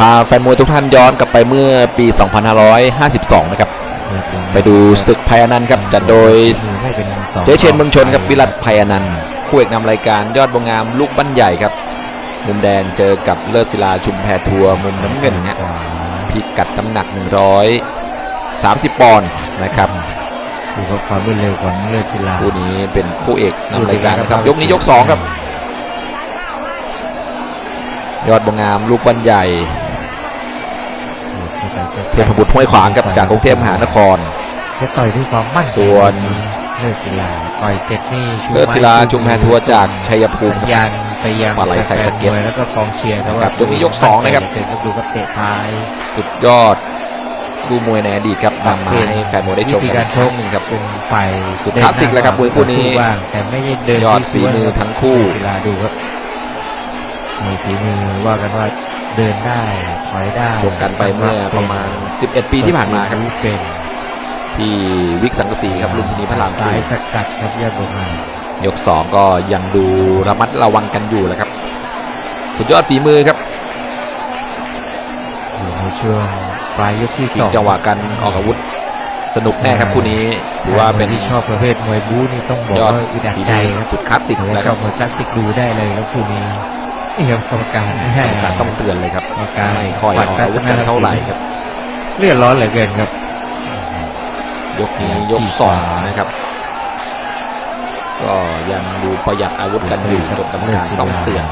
พาแฟนมวยทุกท่านย้อนกลับไปเมื่อปี 2552 นะครับ ไปดูศึกภัยอนันต์ครับจัดโดยเจ๊เชนเมืองชนครับวิรัตภัยอนันต์คู่เอกนำรายการยอดบวงงามลูกบ้านใหญ่ครับ มุมแดงเจอกับเลิศศิลาชุมแพทัวร์มุมน้ำเงินฮะพิกัดน้ำหนัก 130 ปอนด์นะครับดูครับความรวดเร็วของเลือดศิลาคู่นี้เป็นคู่เอกนำรายการนะครับ ยกนี้ยก 2 ครับ ยอดบวงงามลูกบ้านใหญ่ เทพบุตรห้วยขวางครับจากกรุงเทพมหานครจะต่อยด้วยความมั่นใจส่วนเลือดศิลาต่อยเสร็จนี่ชูเลิศศิลาชุมแพทัวร์จากชัยภูมิสัญครับญาณไปยังปลาไหลใส่สเก็ตแฟนมวยแล้วก็กองเชียร์ครับครัว่าบยกนี้ยกสองนะครับเตะครับดูครับเตะซ้าย สุดยอดคู่มวยในอดีตครับนำมาให้แฟนมวยได้ชมวิธีกันการอีกชครั้กงหนึ่งครับเป็นฝ่ายสุดคลาสสิกเลยครับมวยคู่นี้สู้บ้างแต่ไม่ได้เดินยอดฝีมือทั้งคู่เลือดศิลาดูครับมีฝีมือว่ากันว่า เดินได้ถอยได้จบกันไปเมื่อประมาณ 11 ปีที่ผ่านมาครับเป็นที่วิกสังกะสีครับลุมพินีพระรามสาสี่ยสกัดครับยอดบัวงามยก 2 ก็ยังดูระมัดระวังกันอยู่แหละครับ สุดยอดฝีมือครับอยู่ในช่วงปลายยกที่ชิสงองจังหวะกันออกอาวุธสนุกแน่ครับคู่นี้ถือว่าเป็นที่ชอบประเภทมวยบู๊นี่ต้องบอกยอดว่าอึดอัดฝีใจมือครับสุดคลาสสิกหรือนะว่าคชรัอบบมวยคลาสสิกดูได้เลยครับคู่นี้ นี่ครับกรรมการกรรมการต้องเตือนเลยครับกรรมการไม่ค่อยออกอาวุธกันเท่าไหร่ครับ เลือดร้อนเหลือเกินครับ ยกนี้ยกสองนะครับ ก็ยังดูประหยัดอาวุธกันอยู่จนกรรมการต้องเตือน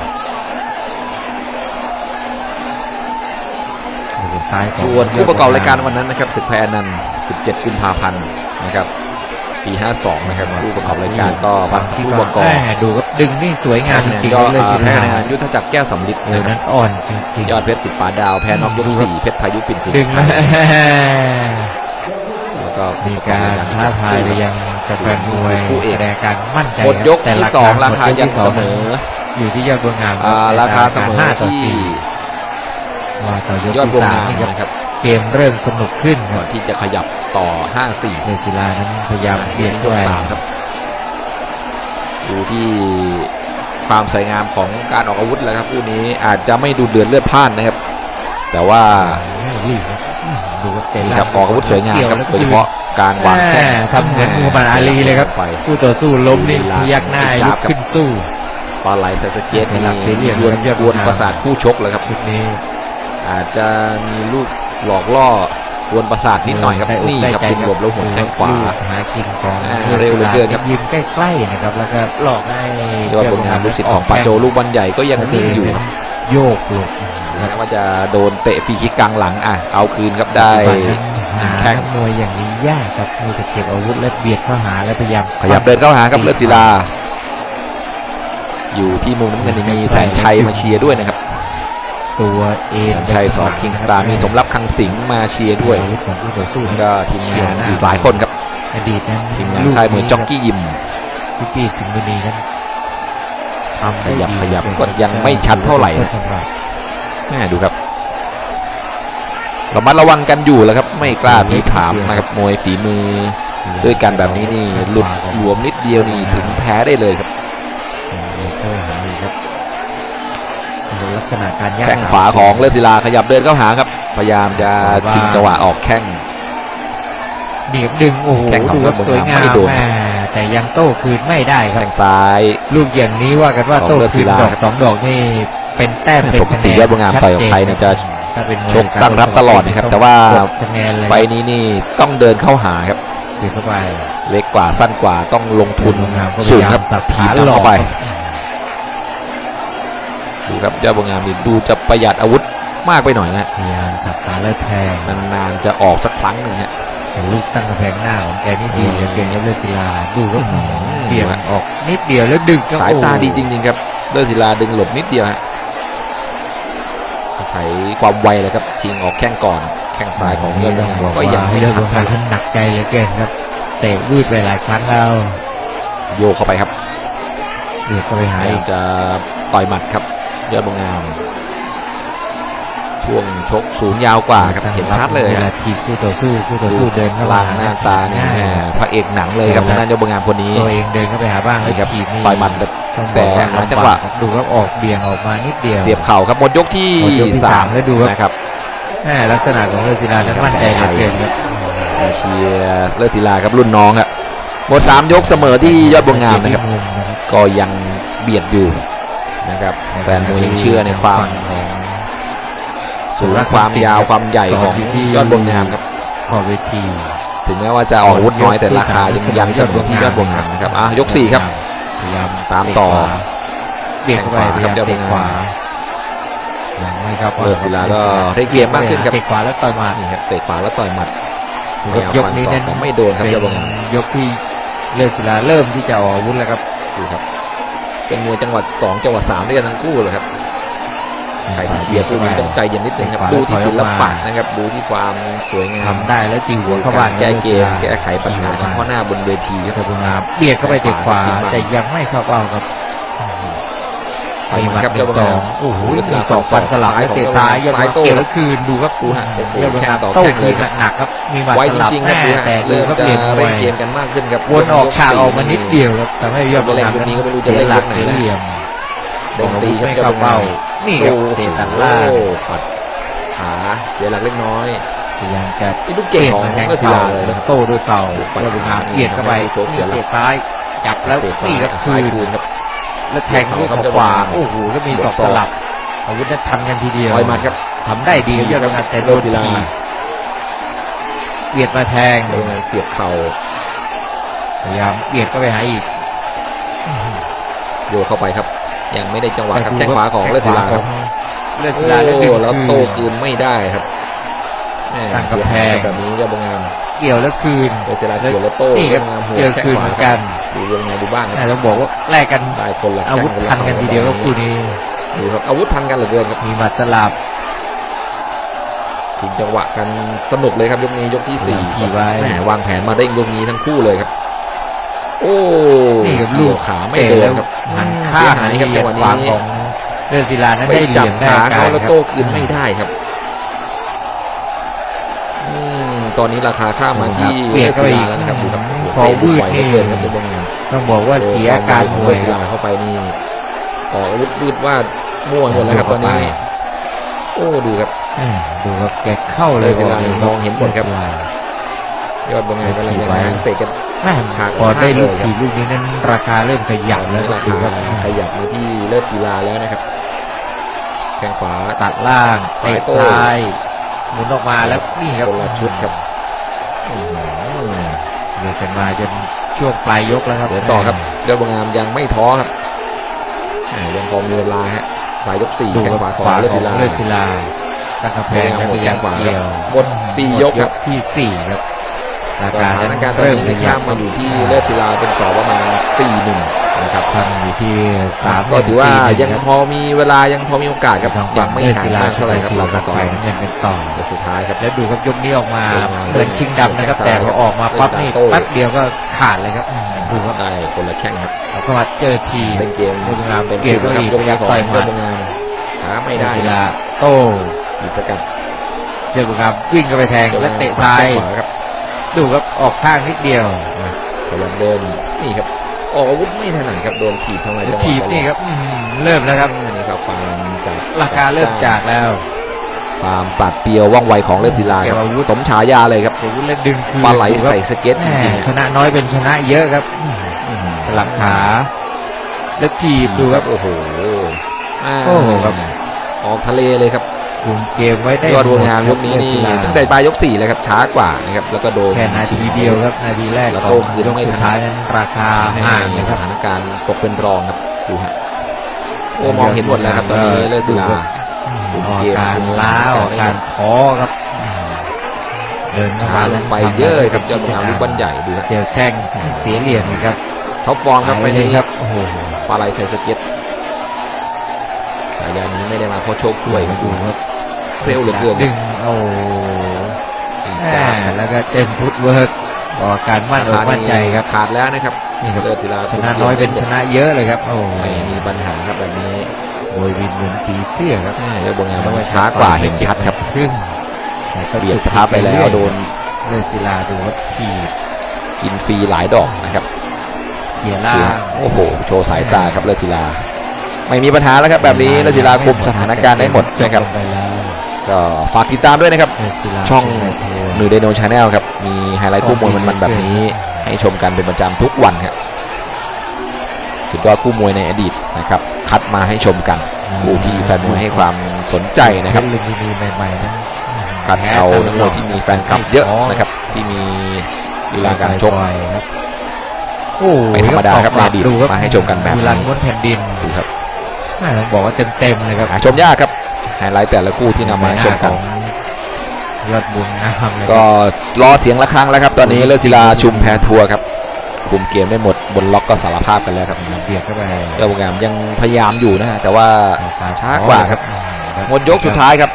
ส่วนคู่ประกอบรายการวันนั้นนะครับศึกแพรนันท์17 กุมภาพันธ์นะครับ ปี 52 นะครับคู่ประกอบรายการก็พันศักดิ์ลูกบกแม่ดูครับดึงนี่สวยงามจริงก็ๆเลยสิแพ้คะแนนยุทธจักรแก้วสำลิดเดี๋ยนะวครันั้บนอ่อนจริงยอดเพชรสิบป่าดาวแพ้น็อกยกสี่เพชรพายุปิ่นสิงดึงห์ชันะยแล้วก็คู่มีประกอบการรายการอีท้าทายไปคู่ยังกาแฟนมวยคู่เอกแสดงการมั่นใจหมดยกแต่ที่ราสองคาราคาหมดยกยังที่สเสองมอ อยู่ที่ยอดบัวงามอ่าราคาเสมอห้าต่อที่สี่ว่าต่อยกยอดที่วงสามงามนี่ครับนะครับ เกมเริ่มสนุกขึ้นคก่รัอบนที่จะขยับต่อ 5-4เดศิลานั้นพยายามเบียดยด้วกยสามครับ ดูที่ความสวยงามของการออกอาวุธแล้วครับคู่นี้อาจจะไม่ดูเดือดเลือดพล่านนะครับ แต่ว่านี่ครับอืมดูว่าเตะนี่ครับออกอาวุธสวยงามครับกี่โดยเฉพาะการวางแข้งแม่ทำเหมือนมูฮัมหมัดอาลีเลยครับไปคู่ต่อสู้ล้มนี่ลีลาพยักหน้าจัลุบกครับขึ้นสู้ปลาไหลใส่สเก็ตเสียหลักเสียเหลี่นี่ยมกวนครับยอดกวนมากประสาทคู่ชกเลยครับชุดนี้ อาจจะมีลูก หลอกล่อกวนประสาทนิดหน่อยครับได้อกนี่ครับได้ใจดึงหลบแล้วหัวแข้งขวาลูกหากินของอ่าเร็วเหลือเกินครับยืนใกล้ๆนะครับแล้วก็หลอกให้ยอดผลงานลูกศิษย์ของปาโจลูกบอลใหญ่ก็ยังนิ่งอยู่ครับโยกหลบแม้ว่าจะโดนเตะฟรีคิกกลางหลังอะเอาคืนครับได้หาแข้งมวยอย่างนี้ยากครับมีแต่เก็บอาวุธและเบียดเข้าหาและพยายามขยับเดินเข้าหาครับเลือดศิลา อยู่ที่มุมน้ำเงินนี่มีแสนชัยมาเชียร์ด้วยนะครับ ตัวเองแสนชัยสอคิงสตาร์มีสมรักคังสิงห์มาเชียร์ด้วยอาวุธของผู้ต่อสู้แล้วก็ทีมงานอีกหลายคนครับอดีตนั้นทีมงานค่ายมวยจ็อกกี้ยิมพี่ปีสิงห์บุรีนั้นทำได้ขยับดีขยับเลยก็ยังไม่ชัดเท่าไหร่นะต้นตำรับแม่ดูครับระมัดระวังกันอยู่แล้วครับ ไม่กล้าผีผามนะครับมวยฝีมือ ด้วยกันแบบนี้นี่หลุดหลวมนิดเดียวนี่ถึงแพ้ได้เลยครับ ดูลักษณะการย่แข้งขวาของเลอศิลาขยับเดินเข้าหาครับ พยายามจะชิงจังหวะออกแข้งเดียบดึงโอ้โหแข้งของดูครับเมืองสวยงามไม่โดนแม่แต่ยังโต้คืนไม่ได้ครับแข้งซ้าย ลูกอย่างนี้ว่ากันว่าของโต้เลือดศิคืนลาดอกครับสองดอกนี่เป็นแต้มเป็นปกติยอดบัวงามต่อยกับใครเนี่ยจะถ้าเป็นมวยชกตั้งรับตลอดนะครับ แต่ว่าคะแนนเลยไฟล์นี้นี่ต้องเดินเข้าหาครับเบียดเข้าไปเล็กกว่าสั้นกว่าต้องลงทุนยอดบัวงามก็สูงพยายามครับสับถีขาบนำหลอกเข้าไป ดูครับยอดบัวงามนี่ดูจะประหยัดอาวุธมากไปหน่อยนะฮะพยายามสับขาแล้วแทงนานๆจะออกสักครั้งหนึ่งฮะแต่ลูกตั้งกระแพงหน้าของแกนี่ดีเหลือเกินครับเลือดศิลาดูก็อื้อหือเบี่ยงออกนิดเดียวแล้วดึงก็สายตาโอ้ดีจริง ๆ ครับเลือดศิลาดึงหลบนิดเดียวฮะอาศัยความไวเลยครับชิงออกแข้งก่อนแข้งซ้ายของยอดบัวงามบอกก็ยังว่าไม่เลือดชับัดวเท่างามไหร่ท่านหนักใจเหลือเกินครับเตะวืดไปหลายครั้งแล้วโยกเข้าไปครับเบียดก็ไปพหายยายามจะต่อยหมัดครับ ยอดบัวงาม ช่วงชกสูงยาวกว่าครับเห็นชัดเลยเวคลารับทีบคู่ต่อสู้คู่ต่อสู้เดินเข้ามาล่างหน้าตานี่แหมพระเอกหนังเลยครับทางด้านยอดบัวงามคนนี้ตัวเองเดินเข้าไปหาบ้างแล้วนี่ครับทีบนี่ต่อยหมัดแบบต้องบแต่อกว่าหาจังหวะลำบากครับดูครับออกเบี่ยงออกมานิดเดียวเสียบเข่าครับหมดยกที่หมดยกที่สาสามมแล้วดูครับนะครับแหม่ลักษณะของเลอศิลานั้นมั่นใจเหลือเกินครับมาเชียร์เลิศศิลาครับรุ่นน้องครับหมดสามยกเสมอที่ยอดบวงงามนะครับมุมนะครับ ก็ยังเบียดอยู่ นะครับแฟนมวยยังเชื่อในความฝั่งของสูงความยาวความใหญ่ของยอดบวงงามครับขอบเวทีถึงแม้ว่าจะออกอาวุธน้อยแต่ราคายังยันเสมอที่ยอดบวงงามนะครับอะยกสี่ครับพยายามตามต่อเบี่ยงเข้าไปพยายามแข้งขวาครับเตะขวายังไม่ครับเลิศศิลาก็เร่งเกมมากขึ้นครับเตะขวาแล้วต่อยหมานี่ครับเตะขวาแล้วต่อยหมัดดูพคยารับยามยกฟันนี้ศอกนั้นแต่ไม่โดนครับยอดบวงงามเป็นยกที่เลิศศิลาเริ่มที่จะออกอาวุธแล้วครับดูครับ เป็นมวยจังหวัด 2 จังหวัด3ด้วยกันทั้งคู่เลยครับใครที่เชียร์คู่นี้ต้องใจเย็นนิดนึงครับดูที่ศิลปะนะครับดูที่ความสวยงามทำได้แล้วตีหัวเข้าบ้านแก้เกมลิศศิลาแก้ไขปัญหาเฉพาะหน้าบนเวทีครับเจ้าบุญงามเบียดเข้าไปเตะขวาขวาแต่ยังไม่เข้าเป้าครับ ต่อยหมัดครับหยอนึ่ดงบวงสงาอมงโอ้โหศิลามีสองฟันสลับซ้ายแล้วของเตะซ้ายยอดซ้ายบวงโต้เกี่ยวแล้วคืนดูครับดูฮะโอ้โหยอดบวงแข้งางมต่อโต้แข้งเลคืยนครับหนักๆครับมีหมัดไวสจลับริงๆครับแม่ดูฮะแต่เริ่มครับจะเปลี่ยนมวเร่งยเกมกันมากขึ้นครับวนออกยฉากสี่ออกมานิดเดียวครับทำให้ยอดบวงงามเล่นลูกนี้ก็ไม่รู้จะเสีเล่ยนหลักลูกไหนเสียนะเหลี่ยมเด้งตีครับไม่ยอดบวงงาเข้าเป้ามนี่ครับเตะตัดล่างโอ้ปัดขาเสียหลักเล็กน้อยพยายามจะนี่ลูกเก่งของมาแทงเลิศศิเข่าลาเลยนะครับโต้ด้วยเข่าปัดยอดบวงงามขาเบียดเข้าไปโชคเสียหลักเตะซ้ายจับแล้วเตะซ้านี่ยครับซ้ายคืคืนนครับ แล้วแทงด้วยเข่าเข่าครับขวาเจ้าบวงงามโอ้โหก็มีบวกศอกศสอกลับอาวุธนั้นทันกันทีเดียวต่อยหมัดครับทำได้ดีครับยอดบวงงามแต่โดเลิศนศิลาทีบเบียดมาแทงโดนงานเสียบเข่าพยายามเบียดก็ไปหาอีกโยกเข้าไปครับ ยังไม่ได้จังหวะครับดูแข้งขวาของเลิศศิลาครับเลือดโอ้ศิลาแล้วดึงแล้วคืโตนคืนไม่ได้ครับแหม่ตั้งเสียกำแพหายงครับแบบนี้ยอดบวงงาม เกี่ยวแล้วคืนเลิศศิลาเกี่ยวแล้วโต้นี่ยคอรับดบวงงามหัวเจอแข้งคืนขวาเหมือนคกัรับนดูวงในดูบ้างคน่ารับต้องบอกว่าแลกกันได้คนละอาวุธแข้งทันละกันเข่าทีเดียวครับคู่นี้ดูครับอาวุธทันกันเหลือเกินครับมีหมัดสลับชิงจังหวะกันสนุกเลยครับยกนี้ยกที่สี่ขี่ไว้แหมวางแผนมาเด้งยกนี้ทั้งคู่เลยครับ โอ้นี่ครับเกี่ยวขาไม่โดนครับหันเสีข้ายงหายครับเหยีจัยงบหวะขวานี้ของเลือดศิลานั้นไปได้เหจับลี่ยมได้ขาอาเขาการแล้วครับโต้คืนไม่ได้ครับ ตอนนี้ราคาข้ามมาที่เปลี่ยนเลือดเข้าศิไปอีลากแล้วนะครับดูครับพอวืดไวเหลืนี่อเกินครับดูบางงานต้องบอกว่าเสียอาการของมเลืวอยดศิลาเข้าไปนี่ออกอาวุธบืดว่าดมั่วหมดแล้วครับตอนนี้ โอ้ดูครับอืมดูครับแกเข้าเลยเลือดศิลานี่มองเห็นหมดครับลือศิลายอดบางงานกำลังยังง้างเตะกันแม่ฉากพอได้ลูกข้างเลยครับถีบลูกนี้นั้นราคาเริ่มขยับแล้วราดูคาครับขยับมาที่เลือดศิลาแล้วนะครับแข้งขวาตัดล่างสายเตะโต้ซ้ายหมุนออกมาแล้วนี่ครับคนละชุดครับอื้อหือ เดือดกันมาจนช่วงปลายยกแล้วครับเดี๋ยวต่อครับยอดบางงามยังไม่ท้อครับอ่ายังพอมีเวลาฮะปลายยกสี่ดูแข้งครับขวาของเลือดศิลาเลือดศิลาตั้งกำแพงพยายามหมดแข้งขวาครับเกี่ยวหมดสี่ยกครับที่สี่ครับสถานการณ์ตอนนี้ข้ามมาอยู่ที่เลือดศิลาเป็นต่อประมาณ4-1นะครับทำอยู่ที่สามก็ถือว่าสี่หนึ่ยังครับพอมีเวลายังพอมีโอกาสครับทางยัฝั่งงไม่เลือดห่าศิงลามากเท่าไหร่ครับดูราคาต่อไปรองน้ำเงินเป็นต่อยกสุดท้ายครับแล้วดูครับยกนี้ออกมาลงมาเดินชิงดำนะครับแต่พอออกมาปั๊บนี่โต้แป๊บเดียวก็ขาดเลยครับอืมดูครับได้คนละแข้งครับแล้วก็มาเจอทีเล่นเกมยกงามเต็มเกสูมบก็นะครับอีกยกนี้ของต่อยหยมัอดดบางงามช้าไม่ได้ศิคลารับโต้ขีดสกัดเจ้าบุกามวิ่งเข้าไปแทงและเตะซ้ายขวาครับดูครับออกข้างนิดเดียวมาพยายามเดินนี่ครับ ออกอาวุธไม่ถนัดครับโดนถีบทำลายจังหวะถีบนี่ครับอื้อหือเริ่มแล้วครับอันนี้ครับความจัดราคาเริ่มจากแล้ว ความปราดเปรียวว่องไวของเลือดศิลาครับเก็บอาวุธสมฉายาเลยครับโอ้โหเล่นดึงคืนปลาไหลดูครับใส่สเก็ตจแหริงม่ๆชนะน้อยเป็นชนะเยอะครับอื้อหืออื้อหือสลับขาแล้วถีบดูครับโอ้โหอ่าโอ้โหครับออกทะเลเลยครับ คุมเกมไว้ได้ยอดดวงงามยกนี้นี่เลือดศิลาตั้งแต่ปลายยกสี่เลยครับช้ากว่านะครับแล้วก็โดนแค่นาทีเดียวครับนาทีแรกแล้วขอโต้งคืนยกไม่สุถดนัดท้ายนั้นราคาให้ห่างนะคสรับถานการณ์ตกเป็นรองครับดูฮะโอ้มองเห็นหมดแล้วครับตอนนี้เลือดศิลาคุมออกเกมการคุมสล้าถานการณ์ออกการท้อครับเดินเข้ช้าลงไปเยอะครับยอดบางงามลูกบ้านใหญ่ดูครับเจอแข้งเสียเหลี่ยมอีกครับท็อปฟอร์มครับไฟล์เลยนี้ครับโอ้โหปลาไหลใส่สเก็ต โชคช่วยครับดูดูครับเร็วเหลือเกินดึงโอ้โหจ้าแหม่แล้วก็เต็มฟุตเวิร์กออกการมั่นอกมั่นใจครับขาดแล้วนะครับนี่ครับเลือดศิลาชนะน้อยเป็นชนะเยอะเลยครับโอ้โหไม่มีปัญหาครับแบบนี้โวยวินเหมือนปีเสื้อครับแม่ยอดบางงามมันช้ากว่าเห็นชัดครับครึ่งแต่ก็เบียดประทับไปแล้วโดนเลยศิลาดูว่าทีบกินฟรีหลายดอกนะครับเคลียร์ล่าดูงฮะโอ้โห โชว์สายตาครับเลิศศิลา ไม่มีปัญหาแล้วครับแบบนี้เลิศศิลาคุมสถานการณ์ได้หมดนะครับลงไปแล้วก็ฝากติดตามด้วยนะครับเลิศศิลาช่องชมพูหนูเดโนชาแนลครับ มีไฮไลท์คู่มวยมันๆแบบนี้ ให้ชมกันเป็นประจำทุกวันครับสุดยอดคู่มวยในอดีตนะครับ คัดมาให้ชมกัน คู่ที่แฟนมวยให้ความสนใจนะครับลุมพินีใหม่ๆนั้นคัดเอานักมวยที่มีแฟนคลับเยอะนะครับ ที่มีลีลาการชกบ่อยๆครับโอ้โหไม่ธรรมดาครับสองหลักในอดีตดูครับมาให้ชมกันแบบนี้มีลันม้วนแผ่นดินดูครับน่า ต้องบอกว่าเต็มๆเลยครับหาชมยากครับไฮไลท์แต่ละคู่ที่นำมาให้ชมกันของยอดบุญงามเลยก็รอเสียงะระฆังแล้วครับ ตอนนี้เลิศศิลาชุมแพทัวร์ครับ คุมเกมได้หมดบนล็อกก็สารภาพกันแล้วครับเบียดเข้าไปเจ้าโปรแกรมยังพยายามอยู่นะฮะแต่ว่าช้ากว่าครับหมดยกสุดท้ายครับ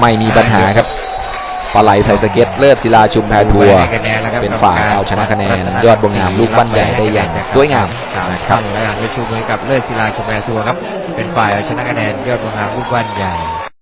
ไม่มีปัญหาครับปลาไหลใส่สเก็ต เลิศศิลาชุมแพทัวร์ให้คะแนนแล้วครับเป็นฝ่ายเอาชนะคะแนน ยอดบัวงามลูกบ้านใหญ่ได้อย่างสวยงามสามนะครับท่านแล้วกันได้ชูมือกับเลิศศิลาชุมแพทัวร์ครับเป็นฝ่ายเอาชนะคะแนนยอดบัวงามลูกบ้านใหญ่